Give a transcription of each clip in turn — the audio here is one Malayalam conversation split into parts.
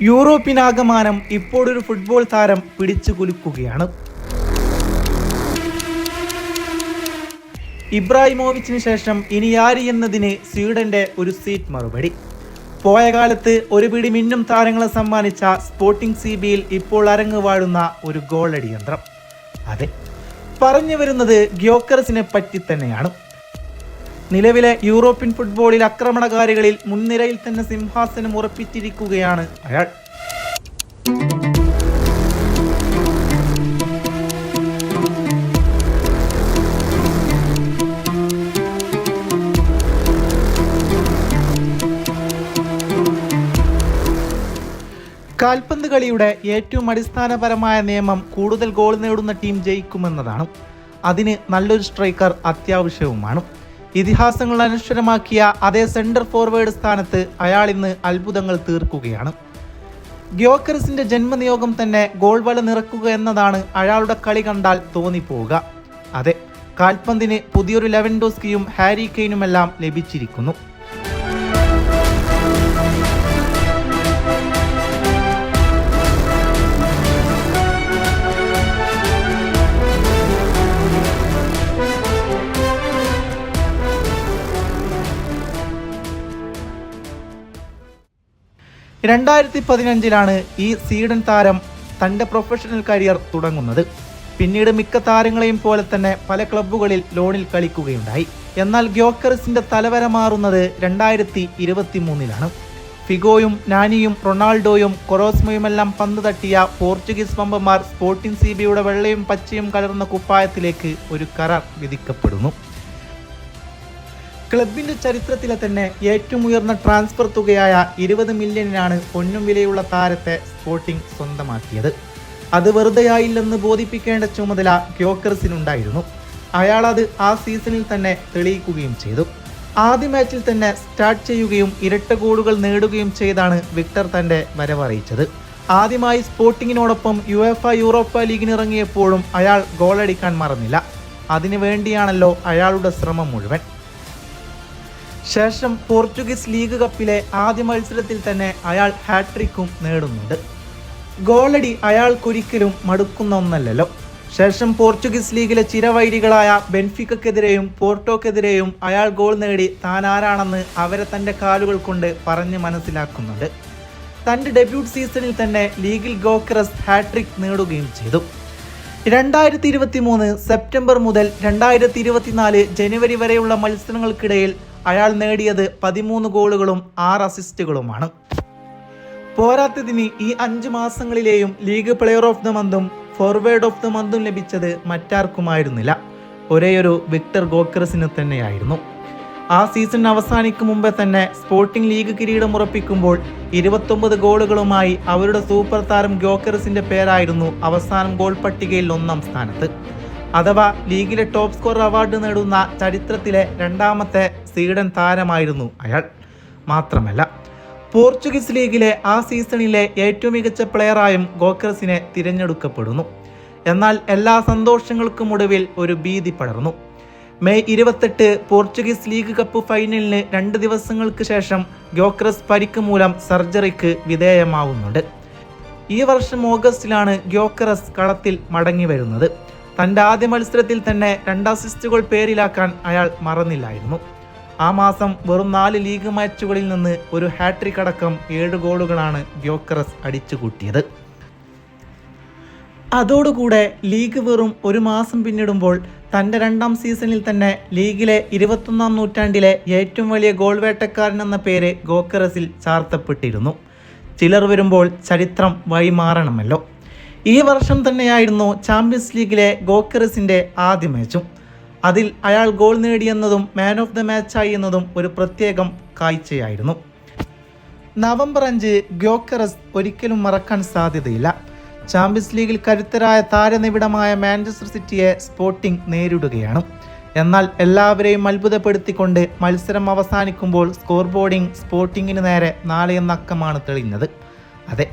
യൂറോപ്പിനാകമാനം ഇപ്പോഴൊരു ഫുട്ബോൾ താരം പിടിച്ചു കുലുക്കുകയാണ്. ഇബ്രാഹിമോവിച്ചിന് ശേഷം ഇനി ആര് എന്നതിന് സ്വീഡന്റെ ഒരു സീറ്റ് മറുപടി. പോയ കാലത്ത് ഒരു പിടി മിന്നും താരങ്ങളെ സമ്മാനിച്ച സ്പോർട്ടിംഗ് സി ബിയിൽ ഇപ്പോൾ അരങ്ങ് വാഴുന്ന ഒരു ഗോളടി യന്ത്രം അതെ പറഞ്ഞു വരുന്നത് ഗ്യോക്കറസിനെ പറ്റി തന്നെയാണ്. നിലവിലെ യൂറോപ്യൻ ഫുട്ബോളിൽ ആക്രമണകാരികളിൽ മുൻനിരയിൽ തന്നെ സിംഹാസനം ഉറപ്പിച്ചിരിക്കുകയാണ് അയാൾ. കാൽപന്ത് കളിയുടെ ഏറ്റവും അടിസ്ഥാനപരമായ നിയമം കൂടുതൽ ഗോൾ നേടുന്ന ടീം ജയിക്കുമെന്നതാണ്. അതിന് നല്ലൊരു സ്ട്രൈക്കർ അത്യാവശ്യവുമാണ്. ഇതിഹാസങ്ങൾ അനശ്വരമാക്കിയ അതേ സെന്റർ ഫോർവേഡ് സ്ഥാനത്ത് അയാൾ ഇന്ന് അത്ഭുതങ്ങൾ തീർക്കുകയാണ്. ഗ്യോക്കറിസിന്റെ ജന്മനിയോഗം തന്നെ ഗോൾ വല നിറക്കുക എന്നതാണ് അയാളുടെ കളി കണ്ടാൽ തോന്നിപ്പോവുക. അതെ കാൽപന്തിന് പുതിയൊരു ലെവൻഡോസ്കിയും ഹാരി കെയ്നുമെല്ലാം ലഭിച്ചിരിക്കുന്നു. രണ്ടായിരത്തി പതിനഞ്ചിലാണ് ഈ സ്വീഡൻ താരം തന്റെ പ്രൊഫഷണൽ കരിയർ തുടങ്ങുന്നത്. പിന്നീട് മിക്ക താരങ്ങളെയും പോലെ തന്നെ പല ക്ലബ്ബുകളിൽ ലോണിൽ കളിക്കുകയുണ്ടായി. എന്നാൽ ഗ്യോക്കറിസിന്റെ തലവര മാറുന്നത് രണ്ടായിരത്തി ഇരുപത്തി മൂന്നിലാണ് ഫിഗോയും നാനിയും റൊണാൾഡോയും കൊറോസ്മയുമെല്ലാം പന്ത് തട്ടിയ പോർച്ചുഗീസ് പമ്പന്മാർ സ്പോർട്ടിംഗ് സി ബിയുടെ വെള്ളയും പച്ചയും കലർന്ന കുപ്പായത്തിലേക്ക് ഒരു കരാർ വിധിക്കപ്പെടുന്നു. ക്ലബിന്റെ ചരിത്രത്തിലെ തന്നെ ഏറ്റവും ഉയർന്ന ട്രാൻസ്ഫർ തുകയായ ഇരുപത് മില്യണിനാണ് പൊന്നും വിലയുള്ള താരത്തെ സ്പോർട്ടിംഗ് സ്വന്തമാക്കിയത്. അത് വെറുതെയായില്ലെന്ന് ബോധിപ്പിക്കേണ്ട ചുമതല ഗ്യോക്കർസിനുണ്ടായിരുന്നു. അയാൾ അത് ആ സീസണിൽ തന്നെ തെളിയിക്കുകയും ചെയ്തു. ആദ്യ മാച്ചിൽ തന്നെ സ്റ്റാർട്ട് ചെയ്യുകയും ഇരട്ട ഗോളുകൾ നേടുകയും ചെയ്താണ് വിക്ടർ തന്റെ വരവറിയിച്ചത്. ആദ്യമായി സ്പോർട്ടിങ്ങിനോടൊപ്പം യു എഫ് യൂറോപ്പ ലീഗിനിറങ്ങിയപ്പോഴും അയാൾ ഗോളടിക്കാൻ മറന്നില്ല. അതിനു വേണ്ടിയാണല്ലോ അയാളുടെ ശ്രമം മുഴുവൻ. ശേഷം പോർച്ചുഗീസ് ലീഗ് കപ്പിലെ ആദ്യ മത്സരത്തിൽ തന്നെ അയാൾ ഹാട്രിക്കും നേടുന്നുണ്ട്. ഗോളടി അയാൾക്കൊരിക്കലും മടുക്കുന്ന ഒന്നല്ലല്ലോ. ശേഷം പോർച്ചുഗീസ് ലീഗിലെ ചിരവൈരികളായ ബെൻഫിക്കെതിരെയും പോർട്ടോക്കെതിരെയും അയാൾ ഗോൾ നേടി താൻ ആരാണെന്ന് അവരെ തന്റെ കാലുകൾ കൊണ്ട് പറഞ്ഞ് മനസ്സിലാക്കുന്നുണ്ട്. തന്റെ ഡെബ്യൂട്ട് സീസണിൽ തന്നെ ലീഗിൽ ഗോക്രസ് ഹാട്രിക് നേടുകയും ചെയ്തു. രണ്ടായിരത്തി ഇരുപത്തി മൂന്ന് സെപ്റ്റംബർ മുതൽ രണ്ടായിരത്തി ഇരുപത്തിനാല് ജനുവരി വരെയുള്ള മത്സരങ്ങൾക്കിടയിൽ അയാൾ നേടിയത് പതിമൂന്ന് ഗോളുകളും ആറ് അസിസ്റ്റുകളുമാണ്. പോരാത്തതിന് ഈ അഞ്ച് മാസങ്ങളിലെയും ലീഗ് പ്ലെയർ ഓഫ് ദ മന്തും ഫോർവേഡ് ഓഫ് ദ മന്തും ലഭിച്ചത് മറ്റാർക്കുമായിരുന്നില്ല. ഒരേയൊരു വിക്ടർ ഗോക്കറസിന് തന്നെയായിരുന്നു. ആ സീസൺ അവസാനിക്കും മുമ്പേ തന്നെ സ്പോർട്ടിംഗ് ലീഗ് കിരീടം ഉറപ്പിക്കുമ്പോൾ ഇരുപത്തൊമ്പത് ഗോളുകളുമായി അവരുടെ സൂപ്പർ താരം ഗോക്കറസിന്റെ പേരായിരുന്നു അവസാനം ഗോൾ പട്ടികയിൽ ഒന്നാം സ്ഥാനത്ത്. അഥവാ ലീഗിലെ ടോപ്പ് സ്കോർ അവാർഡ് നേടുന്ന ചരിത്രത്തിലെ രണ്ടാമത്തെ സ്വീഡൻ താരമായിരുന്നു അയാൾ. മാത്രമല്ല പോർച്ചുഗീസ് ലീഗിലെ ആ സീസണിലെ ഏറ്റവും മികച്ച പ്ലെയറായും ഗോക്കർസിനെ തിരഞ്ഞെടുക്കപ്പെടുന്നു. എന്നാൽ എല്ലാ സന്തോഷങ്ങൾക്കും ഒടുവിൽ ഒരു ഭീതി പടർന്നു. മെയ് ഇരുപത്തെട്ട് പോർച്ചുഗീസ് ലീഗ് കപ്പ് ഫൈനലിന് രണ്ട് ദിവസങ്ങൾക്ക് ശേഷം ഗ്യോക്രസ് പരിക്ക് മൂലം സർജറിക്ക് വിധേയമാവുന്നുണ്ട്. ഈ വർഷം ഓഗസ്റ്റിലാണ് ഗ്യോക്കറസ് കളത്തിൽ മടങ്ങി വരുന്നത്. തന്റെ ആദ്യ മത്സരത്തിൽ തന്നെ രണ്ട് അസിസ്റ്റുകൾ പേരിലാക്കാൻ അയാൾ മറന്നില്ലായിരുന്നു. ആ മാസം വെറും നാല് ലീഗ് മാച്ചുകളിൽ നിന്ന് ഒരു ഹാട്രിക് അടക്കം ഏഴ് ഗോളുകളാണ് ഗ്യോക്കറസ് അടിച്ചുകൂട്ടിയത്. അതോടുകൂടെ ലീഗ് വെറും ഒരു മാസം പിന്നിടുമ്പോൾ തന്റെ രണ്ടാം സീസണിൽ തന്നെ ലീഗിലെ ഇരുപത്തൊന്നാം നൂറ്റാണ്ടിലെ ഏറ്റവും വലിയ ഗോൾ വേട്ടക്കാരൻ എന്ന പേര് ഗോക്കറസിൽ ചാർത്തപ്പെട്ടിരുന്നു. ചിലർ വരുമ്പോൾ ചരിത്രം വഴിമാറണമല്ലോ. ഈ വർഷം തന്നെയായിരുന്നു ചാമ്പ്യൻസ് ലീഗിലെ ഗോക്കറസിന്റെ ആദ്യ മാച്ചും. അതിൽ അയാൾ ഗോൾ നേടിയെന്നതും മാൻ ഓഫ് ദ മാച്ചായി എന്നതും ഒരു പ്രത്യേകം കാഴ്ചയായിരുന്നു. നവംബർ അഞ്ച് ഗോക്കറസ് ഒരിക്കലും മറക്കാൻ സാധ്യതയില്ല. ചാമ്പ്യൻസ് ലീഗിൽ കരുത്തരായ താരനിബിഡമായ മാഞ്ചസ്റ്റർ സിറ്റിയെ സ്പോർട്ടിംഗ് നേരിടുകയാണ്. എന്നാൽ എല്ലാവരെയും അത്ഭുതപ്പെടുത്തിക്കൊണ്ട് മത്സരം അവസാനിക്കുമ്പോൾ സ്കോർ ബോർഡിംഗ് സ്പോർട്ടിങ്ങിന് നേരെ അക്കമാണ് തെളിഞ്ഞത്. അതെ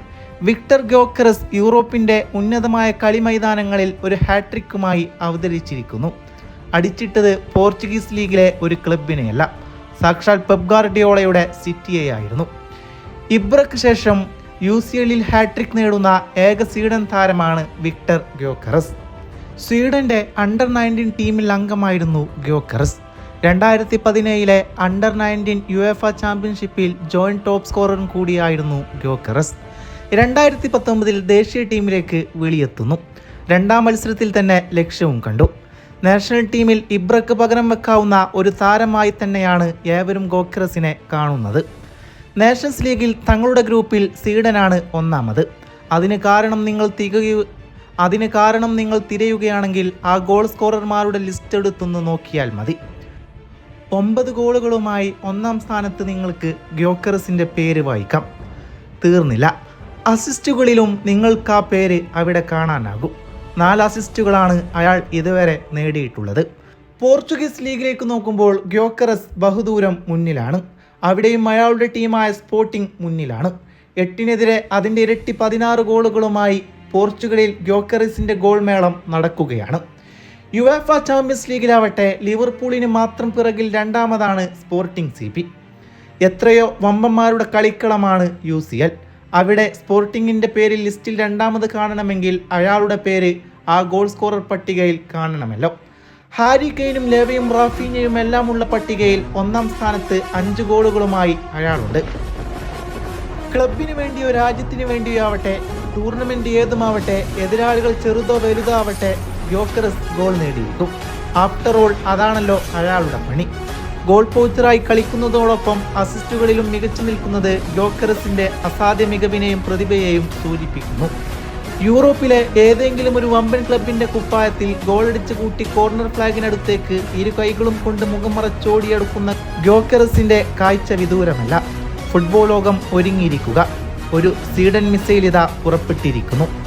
വിക്ടർ ഗോക്കറസ് യൂറോപ്പിന്റെ ഉന്നതമായ കളി മൈതാനങ്ങളിൽ ഒരു ഹാട്രിക്കുമായി അവതരിച്ചിരിക്കുന്നു. അടിച്ചിട്ടത് പോർച്ചുഗീസ് ലീഗിലെ ഒരു ക്ലബിനെയല്ല. സാക്ഷാൽ പെബ്ഗാർഡിയോളയുടെ സിറ്റിയെയായിരുന്നു. ഇബ്രക്ക് ശേഷം യു സി എല്ലിൽ ഹാട്രിക് നേടുന്ന ഏക സ്വീഡൻ താരമാണ് വിക്ടർ ഗ്യോക്കറസ് സ്വീഡന്റെ അണ്ടർ നയന്റീൻ ടീമിൽ അംഗമായിരുന്നു ഗ്യോക്കറസ് രണ്ടായിരത്തി പതിനേഴിലെ അണ്ടർ നയന്റീൻ യു എഫ് ചാമ്പ്യൻഷിപ്പിൽ ജോയിന്റ് ടോപ്പ് സ്കോററും കൂടിയായിരുന്നു ഗ്യോക്കറസ് രണ്ടായിരത്തി പത്തൊമ്പതിൽ ദേശീയ ടീമിലേക്ക് വിളിയെത്തുന്നു. രണ്ടാം മത്സരത്തിൽ തന്നെ ലക്ഷ്യവും കണ്ടു. നാഷണൽ ടീമിൽ ഇബ്രക്ക് പകരം വെക്കാവുന്ന ഒരു താരമായി തന്നെയാണ് ഏവരും ഗോക്കറസിനെ കാണുന്നത്. നാഷൻസ് ലീഗിൽ തങ്ങളുടെ ഗ്രൂപ്പിൽ സ്വീഡനാണ് ഒന്നാമത്. അതിന് കാരണം നിങ്ങൾ തികയു അതിന് കാരണം നിങ്ങൾ തിരയുകയാണെങ്കിൽ ആ ഗോൾ സ്കോറർമാരുടെ ലിസ്റ്റ് എടുത്തൊന്ന് നോക്കിയാൽ മതി. ഒമ്പത് ഗോളുകളുമായി ഒന്നാം സ്ഥാനത്ത് നിങ്ങൾക്ക് ഗ്യോക്കറസിന്റെ പേര് വായിക്കാം. തീർന്നില്ല. അസിസ്റ്റുകളിലും നിങ്ങൾക്ക് ആ പേര് അവിടെ കാണാനാകും. നാല് അസിസ്റ്റുകളാണ് അയാൾ ഇതുവരെ നേടിയിട്ടുള്ളത്. പോർച്ചുഗീസ് ലീഗിലേക്ക് നോക്കുമ്പോൾ ഗ്യോക്കറസ് ബഹുദൂരം മുന്നിലാണ്. അവിടെയും അയാളുടെ ടീമായ സ്പോർട്ടിംഗ് മുന്നിലാണ്. എട്ടിനെതിരെ അതിന്റെ ഇരട്ടി പതിനാറ് ഗോളുകളുമായി പോർച്ചുഗലിൽ ഗ്യോക്കറസിന്റെ ഗോൾ മേളം നടക്കുകയാണ്. യുവേഫ ചാമ്പ്യൻസ് ലീഗിലാവട്ടെ ലിവർപൂളിന് മാത്രം പിറകിൽ രണ്ടാമതാണ് സ്പോർട്ടിംഗ് സി എത്രയോ വമ്പന്മാരുടെ കളിക്കളമാണ് യു സി എൽ. അവിടെ സ്പോർട്ടിങ്ങിന്റെ പേര് ലിസ്റ്റിൽ രണ്ടാമത് കാണണമെങ്കിൽ അയാളുടെ പേര് ആ ഗോൾ സ്കോറർ പട്ടികയിൽ കാണണമല്ലോ. ഹാരി കെയ്നും ലെവയും റാഫീനയും എല്ലാം ഉള്ള പട്ടികയിൽ ഒന്നാം സ്ഥാനത്ത് അഞ്ച് ഗോളുകളുമായി അയാളുണ്ട്. ക്ലബിന് വേണ്ടിയോ രാജ്യത്തിന് വേണ്ടിയോ ആവട്ടെ ടൂർണമെന്റ് ഏതുമാവട്ടെ എതിരാളികൾ ചെറുതോ വലുതോ ആവട്ടെ യോക്കറസ് ഗോൾ നേടിയിട്ടു ആഫ്റ്റർ ഓൾ അതാണല്ലോ അയാളുടെ പണി. ഗോൾ പോച്ചറായി കളിക്കുന്നതോടൊപ്പം അസിസ്റ്റുകളിലും മികച്ചു നിൽക്കുന്നത് ജോക്കറസിന്റെ അസാധ്യ മികവിനെയും പ്രതിഭയെയും സൂചിപ്പിക്കുന്നു. യൂറോപ്പിലെ ഏതെങ്കിലും ഒരു വമ്പൻ ക്ലബിന്റെ കുപ്പായത്തിൽ ഗോളടിച്ച് കൂട്ടി കോർണർ ഫ്ലാഗിനടുത്തേക്ക് ഇരു കൈകളും കൊണ്ട് മുഖം മറച്ചോടിയെടുക്കുന്ന ഗ്യോക്കറസിന്റെ കാഴ്ച വിദൂരമല്ല. ഫുട്ബോൾ ലോകം ഒരുങ്ങിയിരിക്കുക. ഒരു സ്വീഡൻ മിസൈൽ ഇതാ പുറപ്പെട്ടിരിക്കുന്നു.